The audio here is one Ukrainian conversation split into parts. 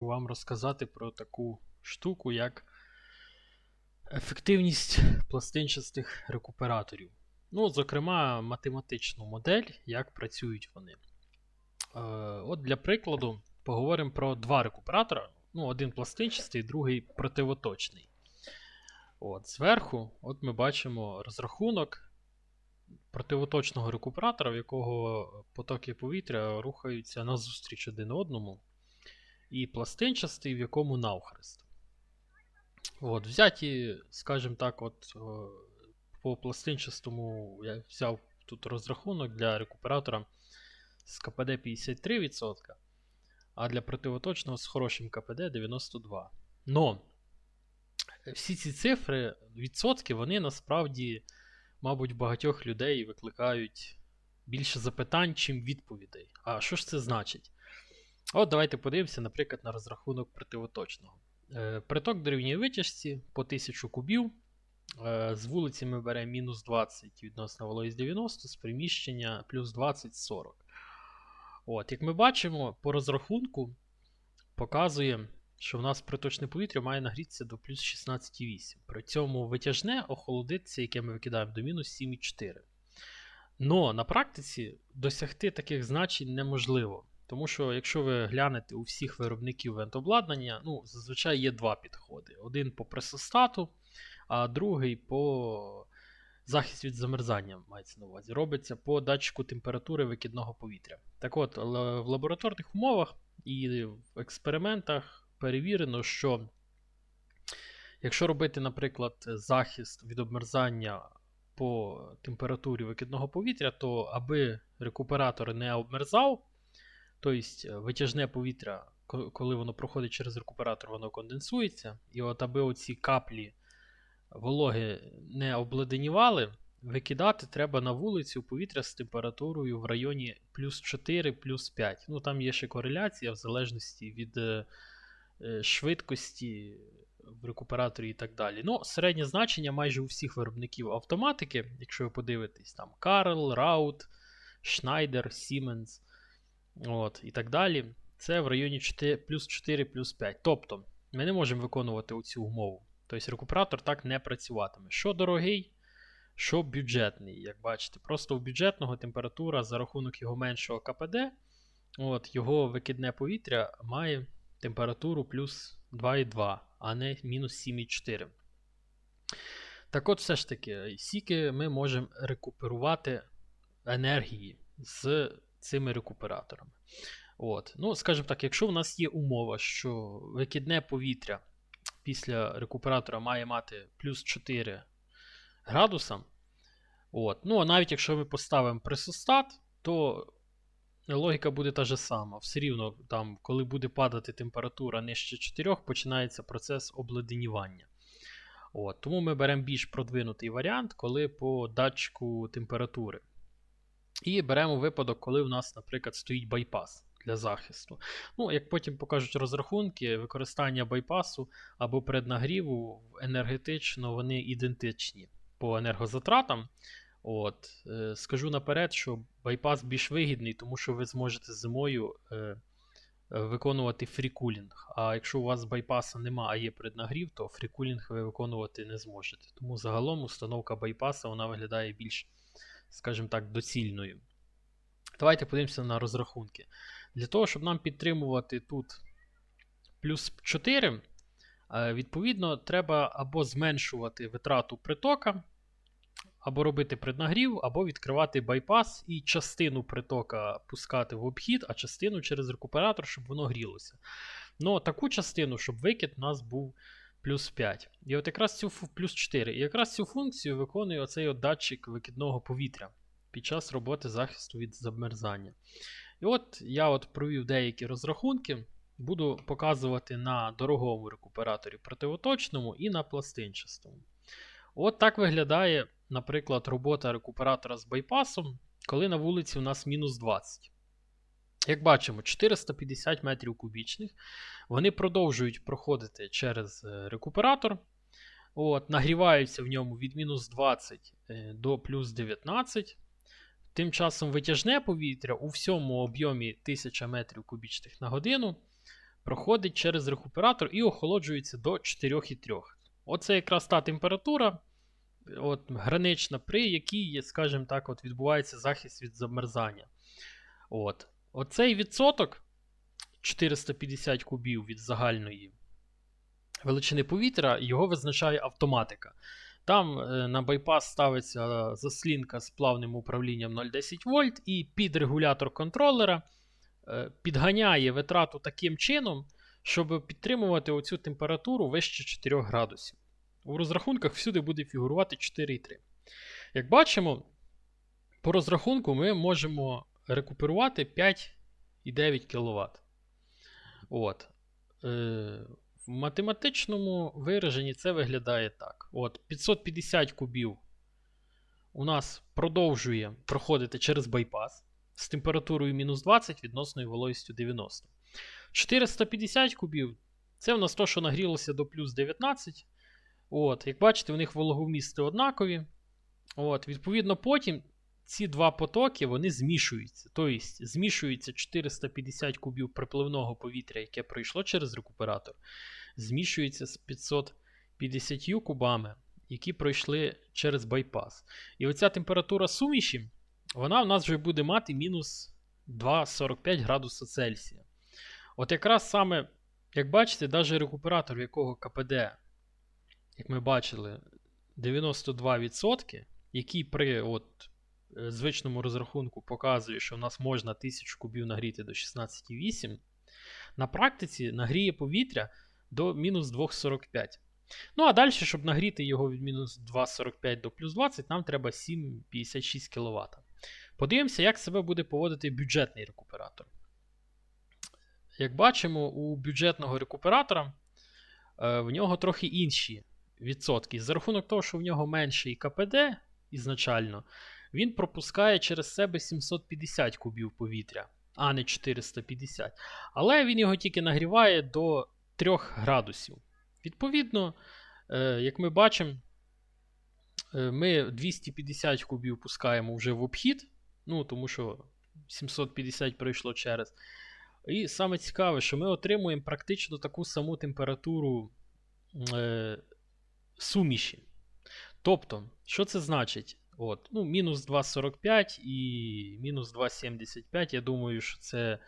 вам розказати про таку штуку, як ефективність пластинчастих рекуператорів. Ну, зокрема, математичну модель, як працюють вони. Е, от для прикладу, поговоримо про два рекуператора. Ну, один пластинчастий, другий противоточний. От, Зверху от ми бачимо розрахунок противоточного рекуператора, в якого потоки повітря рухаються назустріч один одному і пластинчастий, в якому навхрест. От, Взяті, скажімо так, от, по пластинчастому я взяв тут розрахунок для рекуператора з КПД 53%, а для противоточного з хорошим КПД 92%. Но всі ці цифри, відсотки, вони насправді, мабуть, багатьох людей викликають більше запитань, чим відповідей. А що ж це значить? От давайте подивимося, наприклад, на розрахунок противоточного. Е, Приток дорівнює витяжці по 1000 кубів. Е, З вулиці ми беремо мінус 20 відносно вологість 90, з приміщення плюс 20 40. От, Як ми бачимо, по розрахунку показує, що в нас приточне повітря має нагрітися до плюс 16,8. При цьому витяжне охолодиться, яке ми викидаємо до мінус 7,4. Но на практиці досягти таких значень неможливо. Тому що, якщо ви глянете у всіх виробників вентобладнання, ну, зазвичай є два підходи: один по пресостату, а другий по захист від замерзання мається на увазі. Робиться по датчику температури викидного повітря. Так от, в лабораторних умовах і в експериментах перевірено, що якщо робити, наприклад, захист від обмерзання по температурі викидного повітря, то аби рекуператор не обмерзав, Тобто витяжне повітря, коли воно проходить через рекуператор, воно конденсується. І от аби оці каплі вологи не обледенівали, викидати треба на вулицю повітря з температурою в районі плюс 4, плюс 5. Ну там є ще кореляція в залежності від е, швидкості в рекуператорі і так далі. Ну, середнє значення майже у всіх виробників автоматики, якщо ви подивитесь, там Карл, Раут, Schneider, Siemens. От, І так далі. Це в районі 4, плюс 4 плюс 5. Тобто ми не можемо виконувати цю умову. Тобто рекуператор так не працюватиме. Що дорогий, що бюджетний. Як бачите, просто у бюджетного температура за рахунок його меншого КПД, от, його викидне повітря має температуру плюс 2,2, а не мінус 7,4. Так от, все ж таки, скільки ми можемо рекуперувати енергії з цими рекуператорами. От. Ну, Скажімо так, якщо в нас є умова, що викидне повітря після рекуператора має мати плюс 4 градуса, от. ну, а навіть якщо ми поставимо пресостат, то логіка буде та ж сама. Все рівно, там, коли буде падати температура нижче 4, починається процес обледенівання. От. Тому ми беремо більш продвинутий варіант, коли по датчику температури. І беремо випадок, коли у нас, наприклад, стоїть байпас для захисту. Ну, Як потім покажуть розрахунки, використання байпасу або преднагріву енергетично вони ідентичні по енергозатратам. От, е, Скажу наперед, що байпас більш вигідний, тому що ви зможете зимою е, виконувати фрікулінг. А якщо у вас байпаса нема, а є преднагрів, то фрікулінг ви виконувати не зможете. Тому загалом установка байпаса вона виглядає більш скажімо так, доцільною. Давайте подивимося на розрахунки. Для того, щоб нам підтримувати тут плюс 4, е, відповідно, треба або зменшувати витрату притока, або робити преднагрів, або відкривати байпас і частину притока пускати в обхід, а частину через рекуператор, щоб воно грілося. Ну, таку частину, щоб викид у нас був плюс 5. І от якраз цю плюс 4. І якраз цю функцію виконує оцей от датчик викидного повітря під час роботи захисту від замерзання. І от я от провів деякі розрахунки. Буду показувати на дорогому рекуператорі противоточному і на пластинчастому. От так виглядає, наприклад, робота рекуператора з байпасом, коли на вулиці у нас мінус 20. Як бачимо, 450 метрів кубічних. Вони продовжують проходити через е, рекуператор. От, Нагріваються в ньому від мінус 20 е, до плюс 19. Тим часом витяжне повітря у всьому об'ємі 1000 метрів кубічних на годину проходить через рекуператор і охолоджується до 4,3. Оце якраз та температура, от, гранична, при якій, скажімо так, от, відбувається захист від замерзання. От. Оцей відсоток 450 кубів від загальної величини повітря, його визначає автоматика. Там е, на байпас ставиться заслінка з плавним управлінням 0,10 вольт, і під регулятор контролера е, підганяє витрату таким чином, щоб підтримувати оцю температуру вище 4 градусів. У розрахунках всюди буде фігурувати 4,3. Як бачимо, по розрахунку ми можемо рекуперувати 5,9 кВт. От. Е, в математичному вираженні це виглядає так. От, 550 кубів у нас продовжує проходити через байпас з температурою мінус 20 відносною вологістю 90. 450 кубів це в нас то, що нагрілося до плюс 19. От, Як бачите, у них вологомісти однакові. От, Відповідно, потім ці два потоки вони змішуються. Тобто змішується 450 кубів припливного повітря, яке пройшло через рекуператор, змішується з 550 кубами, які пройшли через байпас. І оця температура суміші, вона в нас вже буде мати мінус 2,45 градуса Цельсія. От якраз саме, як бачите, навіть рекуператор, в якого КПД, як ми бачили, 92%, який при от, звичному розрахунку показує, що в нас можна 1000 кубів нагріти до 16,8, на практиці нагріє повітря до мінус 2,45. Ну, а далі, щоб нагріти його від мінус 2,45 до плюс 20, нам треба 7,56 кВт. Подивимося, як себе буде поводити бюджетний рекуператор. Як бачимо, у бюджетного рекуператора е, в нього трохи інші відсотки. За рахунок того, що в нього менший КПД ізначально, він пропускає через себе 750 кубів повітря, а не 450. Але він його тільки нагріває до 3 градусів. Відповідно, е, як ми бачимо, е, ми 250 кубів пускаємо вже в обхід, ну, тому що 750 пройшло через. І саме цікаве, що ми отримуємо практично таку саму температуру е, суміші. Тобто, що це значить? От, ну, Мінус 2,45 і мінус 2,75. Я думаю, що це,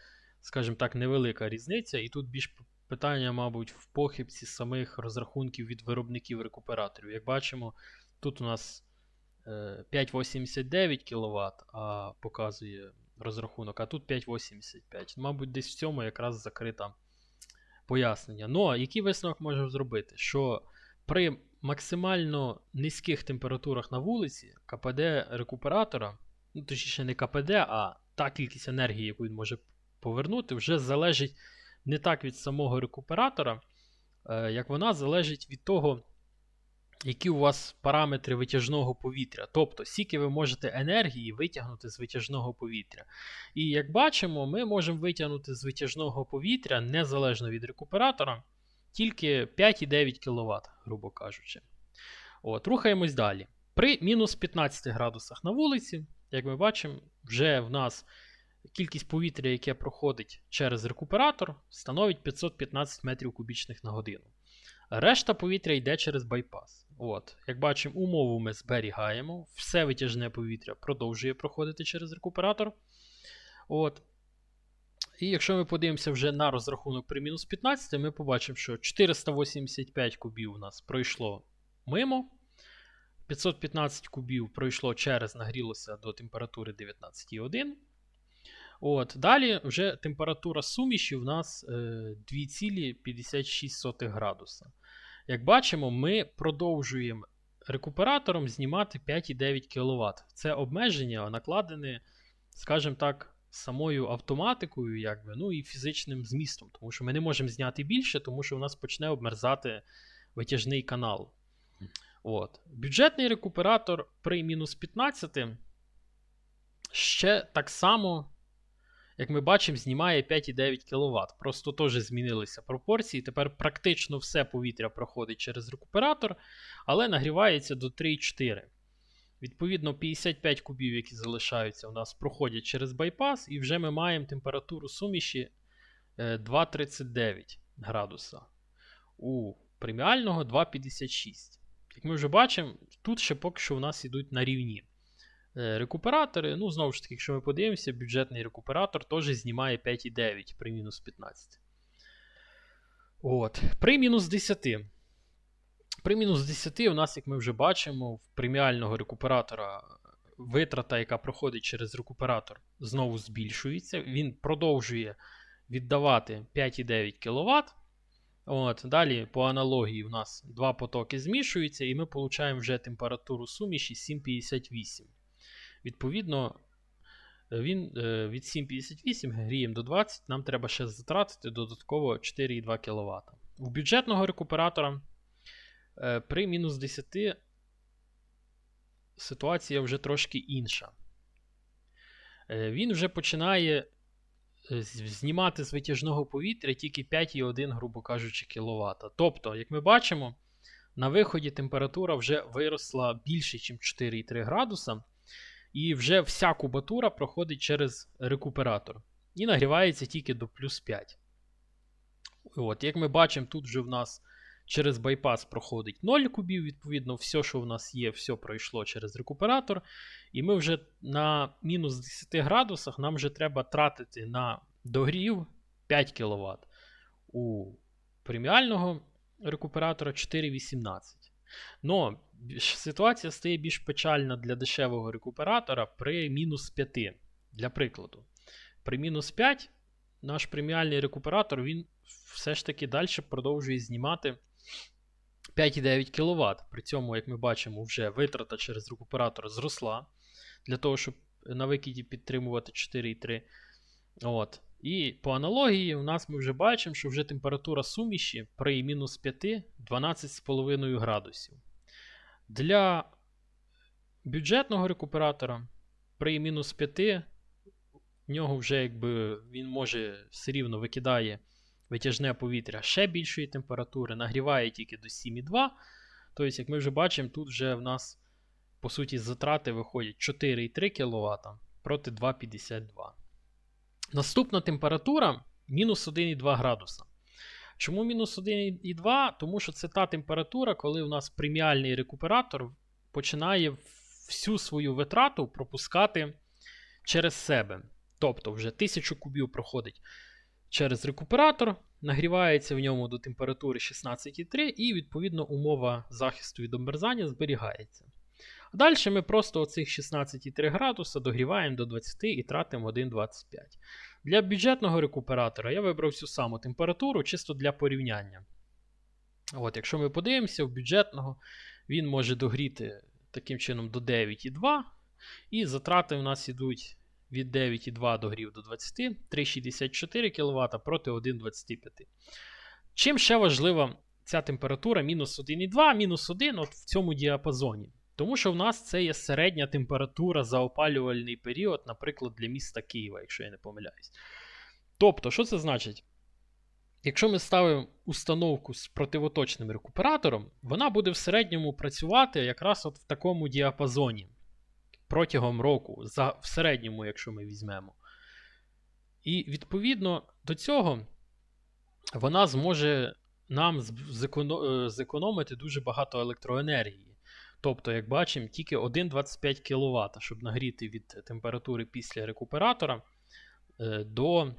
скажімо так, невелика різниця. І тут більш питання, мабуть, в похибці самих розрахунків від виробників рекуператорів. Як бачимо, тут у нас 5,89 кВт, а показує розрахунок, а тут 5,85. Мабуть, десь в цьому якраз закрита пояснення. Ну, який висновок можемо зробити? Що при максимально низьких температурах на вулиці КПД рекуператора, ну точніше не КПД, а та кількість енергії, яку він може повернути, вже залежить не так від самого рекуператора, е, як вона залежить від того, які у вас параметри витяжного повітря. Тобто, скільки ви можете енергії витягнути з витяжного повітря. І як бачимо, ми можемо витягнути з витяжного повітря незалежно від рекуператора тільки 5,9 кВт, грубо кажучи. От, Рухаємось далі. При мінус 15 градусах на вулиці, як ми бачимо, вже в нас кількість повітря, яке проходить через рекуператор, становить 515 метрів кубічних на годину. Решта повітря йде через байпас. От, Як бачимо, умову ми зберігаємо, все витяжне повітря продовжує проходити через рекуператор. От. І якщо ми подивимося вже на розрахунок при мінус 15, ми побачимо, що 485 кубів у нас пройшло мимо. 515 кубів пройшло через нагрілося до температури 19,1. От, Далі вже температура суміші у нас е, 2,56 градуса. Як бачимо, ми продовжуємо рекуператором знімати 5,9 кВт. Це обмеження накладене, скажімо так, самою автоматикою, якби, ну і фізичним змістом. Тому що ми не можемо зняти більше, тому що у нас почне обмерзати витяжний канал. От. Бюджетний рекуператор при мінус 15 ще так само як ми бачимо, знімає 5,9 кВт. Просто теж змінилися пропорції. Тепер практично все повітря проходить через рекуператор, але нагрівається до 3,4. Відповідно, 55 кубів, які залишаються, у нас проходять через байпас, і вже ми маємо температуру суміші е, 2,39 градуса. У преміального 2,56. Як ми вже бачимо, тут ще поки що у нас йдуть на рівні. Е, Рекуператори, ну, знову ж таки, якщо ми подивимося, бюджетний рекуператор теж знімає 5,9 при мінус 15. От. При мінус 10. При мінус 10 у нас, як ми вже бачимо, в преміального рекуператора витрата, яка проходить через рекуператор, знову збільшується. Він продовжує віддавати 5,9 кВт. От, Далі, по аналогії, у нас два потоки змішуються, і ми отримуємо вже температуру суміші 7,58. Відповідно, він е, від 7,58 гріємо до 20, нам треба ще затратити додатково 4,2 кВт. У бюджетного рекуператора при мінус 10 ситуація вже трошки інша. Е, Він вже починає е, знімати з витяжного повітря тільки 5,1, грубо кажучи, кВт. Тобто, як ми бачимо, на виході температура вже виросла більше, ніж 4,3 градуса, і вже вся кубатура проходить через рекуператор і нагрівається тільки до плюс 5. От, як ми бачимо, тут вже в нас через байпас проходить 0 кубів, відповідно, все, що в нас є, все пройшло через рекуператор. І ми вже на мінус 10 градусах нам вже треба тратити на догрів 5 кВт. У преміального рекуператора 4,18. Но ситуація стає більш печальна для дешевого рекуператора при мінус 5. Для прикладу. При мінус 5 наш преміальний рекуператор він все ж таки далі продовжує знімати 5,9 кВт. При цьому, як ми бачимо, вже витрата через рекуператор зросла для того, щоб на викиді підтримувати 4,3. От. І по аналогії, у нас ми вже бачимо, що вже температура суміші при мінус 5 12,5 градусів. Для бюджетного рекуператора при мінус 5 в нього вже якби він може все рівно викидає витяжне повітря ще більшої температури, нагріває тільки до 7,2. Тобто, як ми вже бачимо, тут вже в нас по суті затрати виходять 4,3 кВт проти 2,52. Наступна температура мінус 1,2 градуса. Чому мінус 1,2? Тому що це та температура, коли у нас преміальний рекуператор починає всю свою витрату пропускати через себе. Тобто вже 1000 кубів проходить через рекуператор, нагрівається в ньому до температури 16,3, і, відповідно, умова захисту від обмерзання зберігається. Далі ми просто оцих 16,3 градуса догріваємо до 20 і тратимо 1,25. Для бюджетного рекуператора я вибрав всю саму температуру чисто для порівняння. От, Якщо ми подивимося, у бюджетного він може догріти таким чином до 9,2. І затрати у нас йдуть від 9,2 догрів до 20, 3,64 кВт проти 1,25. Чим ще важлива ця температура мінус 1,2, мінус 1 от в цьому діапазоні? Тому що в нас це є середня температура за опалювальний період, наприклад, для міста Києва, якщо я не помиляюсь. Тобто, що це значить? Якщо ми ставимо установку з противоточним рекуператором, вона буде в середньому працювати якраз от в такому діапазоні протягом року, за, в середньому, якщо ми візьмемо. І відповідно до цього вона зможе нам е, зекономити дуже багато електроенергії. Тобто, як бачимо, тільки 1,25 кВт, щоб нагріти від температури після рекуператора е, до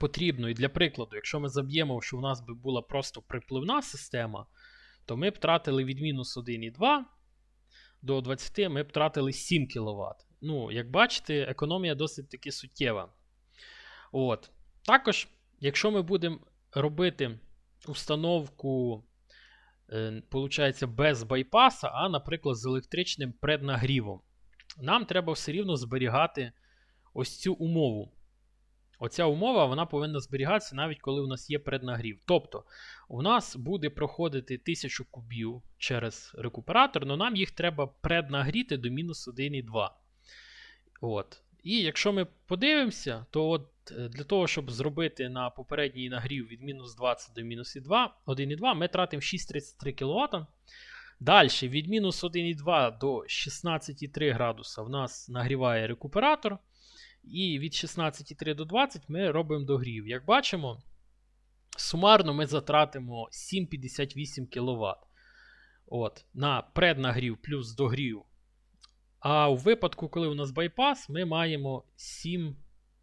потрібної. Для прикладу, якщо ми заб'ємо, що у нас би була просто припливна система, то ми б тратили від мінус 1,2 до 20 ми б тратили 7 кВт. Ну, як бачите, економія досить таки суттєва. От. Також, якщо ми будемо робити установку, е, без байпаса, а, наприклад, з електричним преднагрівом, нам треба все рівно зберігати ось цю умову. Оця умова вона повинна зберігатися навіть коли у нас є преднагрів. Тобто, у нас буде проходити 1000 кубів через рекуператор, але нам їх треба преднагріти до мінус 1,2. От. І якщо ми подивимося, то от е, для того, щоб зробити на попередній нагрів від мінус 20 до мінус 1,2, ми тратимо 6,33 кВт. Далі від мінус 1,2 до 16,3 градуса в нас нагріває рекуператор. І від 16,3 до 20 ми робимо догрів. Як бачимо, сумарно ми затратимо 7,58 кВт. От, на преднагрів плюс догрів. А у випадку, коли у нас байпас, ми маємо 7,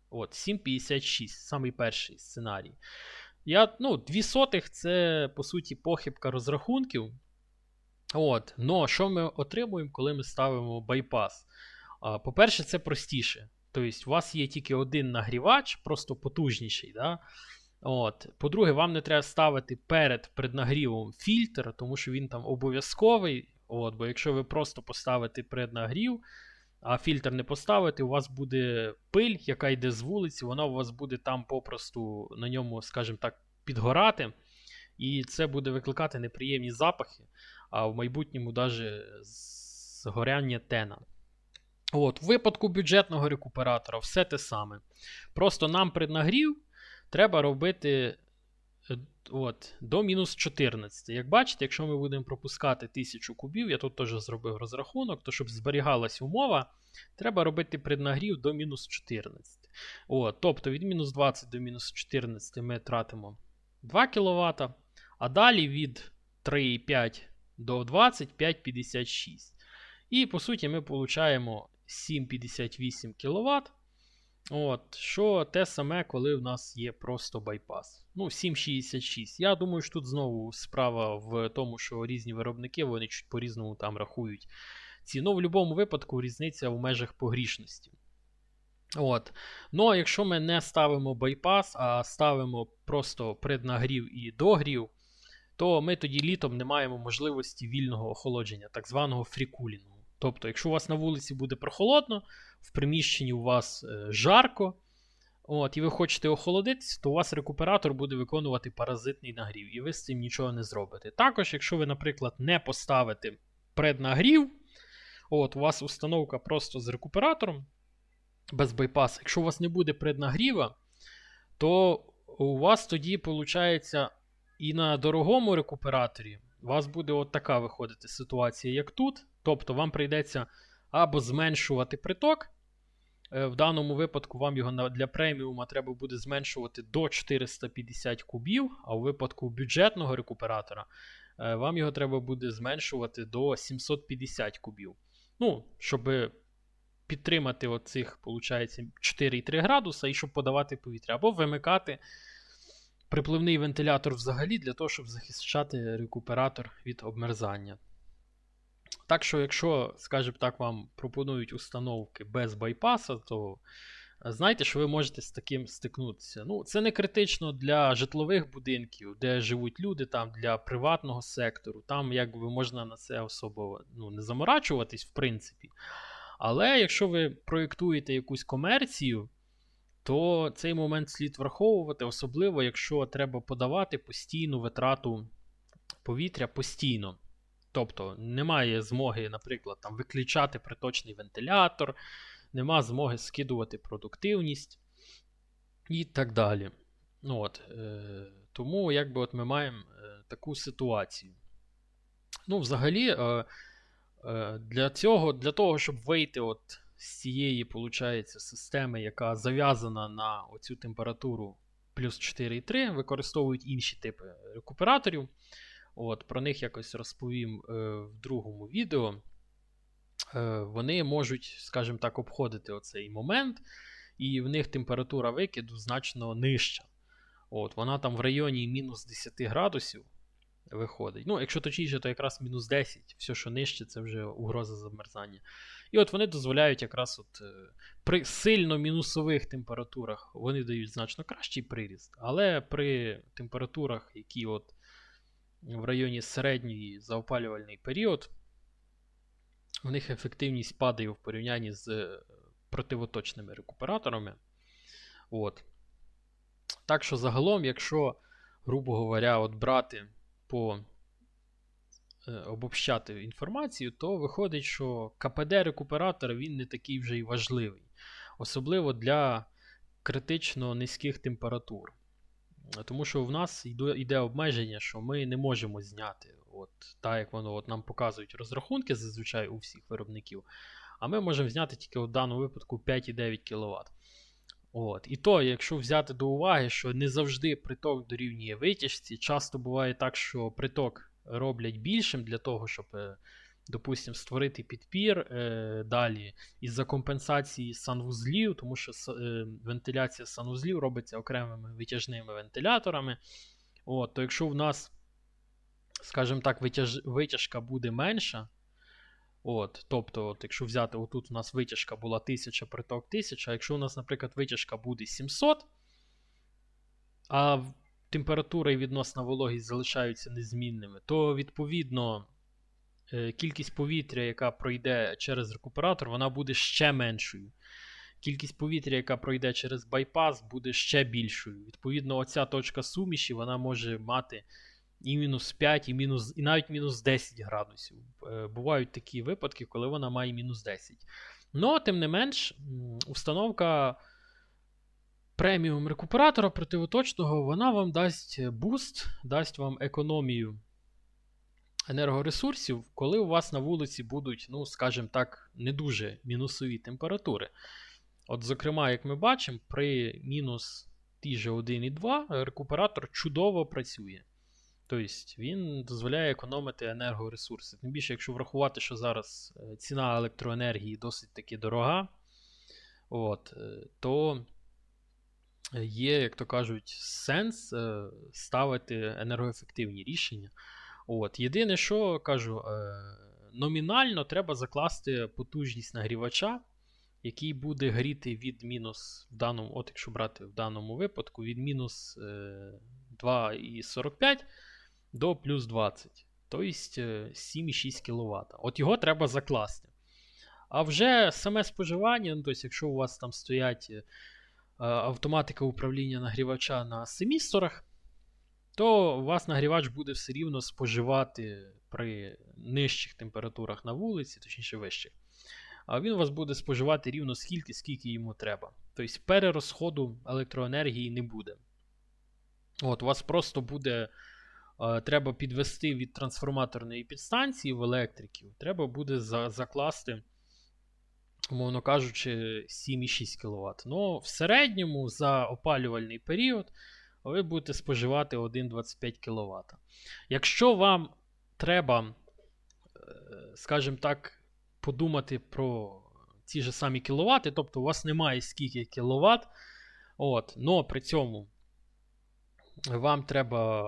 от, 7,56, самий перший сценарій. Я, ну, 2 сотих це, по суті, похибка розрахунків. От, но що ми отримуємо, коли ми ставимо байпас? По-перше, це простіше. Тобто, у вас є тільки один нагрівач, просто потужніший. Да? От. По-друге, вам не треба ставити перед преднагрівом фільтр, тому що він там обов'язковий. От, Бо якщо ви просто поставите преднагрів, а фільтр не поставите, у вас буде пиль, яка йде з вулиці, вона у вас буде там попросту на ньому, скажімо так, підгорати. І це буде викликати неприємні запахи, а в майбутньому навіть згоряння тена. От, В випадку бюджетного рекуператора все те саме. Просто нам преднагрів треба робити е, от, до мінус 14. Як бачите, якщо ми будемо пропускати 1000 кубів, я тут теж зробив розрахунок, то щоб зберігалась умова, треба робити преднагрів до мінус 14. От, тобто від мінус 20 до мінус 14 ми тратимо 2 кВт, а далі від 3,5 до 20 5,56. І по суті ми получаємо 7,58 кВт. От, Що те саме, коли в нас є просто байпас. Ну, 7,66. Я думаю, що тут знову справа в тому, що різні виробники вони чуть по-різному там рахують ціну. В будь-якому випадку різниця в межах погрішності. От. Ну, а якщо ми не ставимо байпас, а ставимо просто преднагрів і догрів, то ми тоді літом не маємо можливості вільного охолодження, так званого фрікулінгу. Тобто, якщо у вас на вулиці буде прохолодно, в приміщенні у вас е, жарко, от, і ви хочете охолодитися, то у вас рекуператор буде виконувати паразитний нагрів, і ви з цим нічого не зробите. Також, якщо ви, наприклад, не поставите преднагрів, от, у вас установка просто з рекуператором без байпаса. Якщо у вас не буде преднагріва, то у вас тоді, виходить, і на дорогому рекуператорі у вас буде от така виходити ситуація, як тут. Тобто вам прийдеться або зменшувати приток. Е, в даному випадку вам його для преміума треба буде зменшувати до 450 кубів, а у випадку бюджетного рекуператора е, вам його треба буде зменшувати до 750 кубів. Ну, щоб підтримати оцих, виходить, 4,3 градуса і щоб подавати повітря, або вимикати припливний вентилятор взагалі для того, щоб захищати рекуператор від обмерзання. Так що, якщо, скажімо так, вам пропонують установки без байпаса, то знайте, що ви можете з таким стикнутися. Ну, Це не критично для житлових будинків, де живуть люди, там для приватного сектору. Там якби можна на це особо ну, не заморачуватись, в принципі. Але якщо ви проєктуєте якусь комерцію, то цей момент слід враховувати, особливо, якщо треба подавати постійну витрату повітря постійно. Тобто немає змоги, наприклад, там, виключати приточний вентилятор, нема змоги скидувати продуктивність і так далі. Ну, от, е, Тому якби от ми маємо е, таку ситуацію. Ну, взагалі, е, е, для цього, для того, щоб вийти от з цієї виходить, системи, яка зав'язана на оцю температуру плюс 4,3, використовують інші типи рекуператорів. От, Про них якось розповім е, в другому відео. Е, Вони можуть, скажімо так, обходити оцей момент, і в них температура викиду значно нижча. От, Вона там в районі мінус 10 градусів виходить. Ну, Якщо точніше, то якраз мінус 10, все, що нижче, це вже угроза замерзання. І от вони дозволяють якраз от е, при сильно мінусових температурах вони дають значно кращий приріст, але при температурах, які от в районі середньої за опалювальний період, у них ефективність падає в порівнянні з е, противоточними рекуператорами. От. Так що загалом, якщо, грубо говоря, от брати по е, обобщати інформацію, то виходить, що КПД рекуператора він не такий вже й важливий. Особливо для критично низьких температур. Тому що в нас йде обмеження, що ми не можемо зняти, от, так як воно от нам показують розрахунки зазвичай у всіх виробників. А ми можемо зняти тільки в даному випадку 5,9 кВт. От. І то, якщо взяти до уваги, що не завжди приток дорівнює витяжці, часто буває так, що приток роблять більшим для того, щоб, допустимо, створити підпір е, далі із-за компенсації санвузлів, тому що е, вентиляція санвузлів робиться окремими витяжними вентиляторами. От, то якщо в нас, скажімо так, витяж, витяжка буде менша, От, тобто, от, якщо взяти, отут у нас витяжка була 1000, приток 1000, а якщо у нас, наприклад, витяжка буде 700, а температура і відносна вологість залишаються незмінними, то відповідно кількість повітря, яка пройде через рекуператор, вона буде ще меншою. Кількість повітря, яка пройде через байпас, буде ще більшою. Відповідно, оця точка суміші вона може мати і мінус 5, і, мінус, і навіть мінус 10 градусів. Е, Бувають такі випадки, коли вона має мінус 10. Ну, тим не менш, установка преміум рекуператора противоточного, вона вам дасть буст, дасть вам економію енергоресурсів, коли у вас на вулиці будуть, ну, скажімо так, не дуже мінусові температури. От, зокрема, як ми бачимо, при мінус ті же 1,2 рекуператор чудово працює. Тобто він дозволяє економити енергоресурси. Тим більше, якщо врахувати, що зараз е, ціна електроенергії досить таки дорога, от, е, то є, як то кажуть, сенс е, ставити енергоефективні рішення. От. Єдине, що кажу, е, номінально треба закласти потужність нагрівача, який буде гріти від мінус в даному, от якщо брати в даному випадку, від мінус е, 2,45 до плюс 20. Тобто е, 7,6 кВт. От його треба закласти. А вже саме споживання, ну, тобто, якщо у вас там стоять е, автоматика управління нагрівача на семісторах, то у вас нагрівач буде все рівно споживати при нижчих температурах на вулиці, точніше вищих. А він у вас буде споживати рівно скільки, скільки йому треба. Тобто перерозходу електроенергії не буде. От, у вас просто буде. е, Треба підвести від трансформаторної підстанції в електриків, треба буде за, закласти, умовно кажучи, 7,6 кВт. Ну, в середньому за опалювальний період ви будете споживати 1,25 кВт. Якщо вам треба, е, скажімо так, подумати про ці ж самі кіловати, тобто у вас немає скільки кіловат, от, но при цьому вам треба,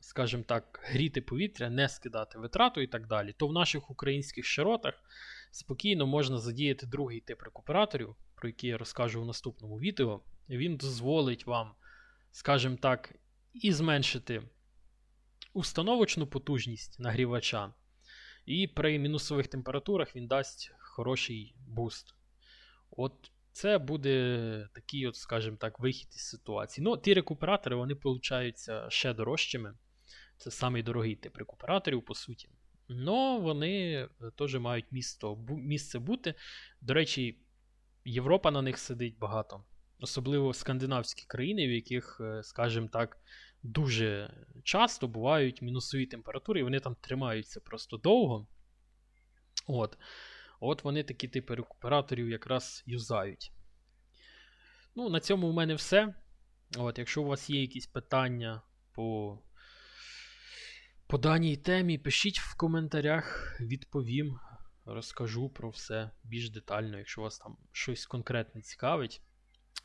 скажімо так, гріти повітря, не скидати витрату і так далі, то в наших українських широтах спокійно можна задіяти другий тип рекуператорів, про який я розкажу в наступному відео. Він дозволить вам, скажімо так, і зменшити установочну потужність нагрівача. І при мінусових температурах він дасть хороший буст. От це буде такий, от, скажімо так, вихід із ситуації. Ну, ті рекуператори вони получаються ще дорожчими. Це самий дорогий тип рекуператорів, по суті. Но вони е, теж мають місто, місце бути. До речі, Європа на них сидить багато. Особливо скандинавські країни, в яких, е, скажімо так, дуже часто бувають мінусові температури, і вони там тримаються просто довго. От. От вони такі типи рекуператорів якраз юзають. Ну, на цьому в мене все. От, Якщо у вас є якісь питання по, по даній темі, пишіть в коментарях, відповім, розкажу про все більш детально, якщо вас там щось конкретне цікавить.